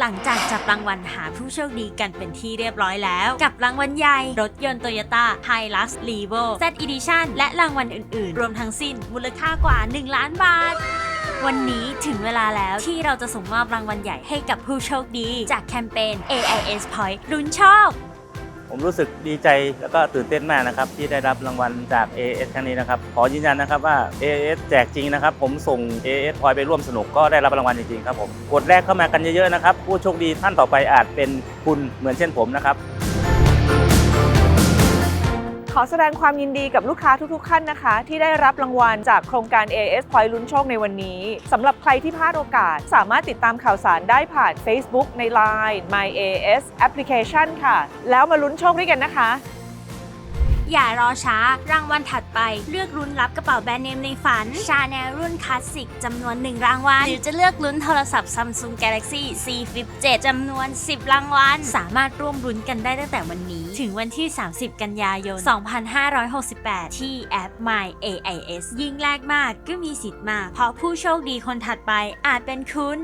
หลังจากจับรางวัลหาผู้โชคดีกันเป็นที่เรียบร้อยแล้ว กับรางวัลใหญ่ รถยนต์ Toyota Hilux Levo Z Edition และรางวัลอื่นๆ รวมทั้งสิ้นมูลค่ากว่า 1 ล้านบาทวันนี้ถึงเวลาแล้วที่เราจะส่งมอบรางวัลใหญ่ให้กับผู้โชคดี จากแคมเปญ AIS Point ลุ้นโชค ผมรู้สึกดีใจแล้วก็ตื่นเต้นมากนะครับ ที่ได้รับรางวัลจาก AS ครั้งนี้นะครับ ขอยืนยันนะครับว่า AS แจกจริงนะครับ ผมส่ง AS พอยไปร่วมสนุกก็ได้รับรางวัลจริงๆครับผมกดแรกเข้ามากันเยอะๆนะครับผู้โชคดีท่านต่อไปอาจเป็นคุณเหมือนเช่นผมนะครับ อแสดงความยินดีกับลูกค้าทุกๆท่านนะคะ ที่ได้รับรางวัลจากโครงการ AS Point ลุ้นโชคในวันนี้สำหรับใครที่พลาดโอกาส สามารถติดตามข่าวสารได้ผ่าน Facebook ใน Line My AS Application ค่ะ แล้วมาลุ้นโชคด้วยกันนะคะ อย่ารอช้า รางวัลถัดไป เลือกลุ้นรับกระเป๋าแบรนด์เนมในฝัน ชาแนลรุ่นคลาสสิกจำนวน 1 รางวัล หรือจะเลือกลุ้นโทรศัพท์ Samsung Galaxy C Flip 7จำนวน 10 รางวัล สามารถร่วมลุ้นกันได้ตั้งแต่วันนี้ ถึงวันที่ 30 กันยายน 2568 ที่แอป My AIS ยิ่งแรกมากก็มีสิทธิ์มาก เพราะผู้โชคดีคนถัดไปอาจเป็นคุณ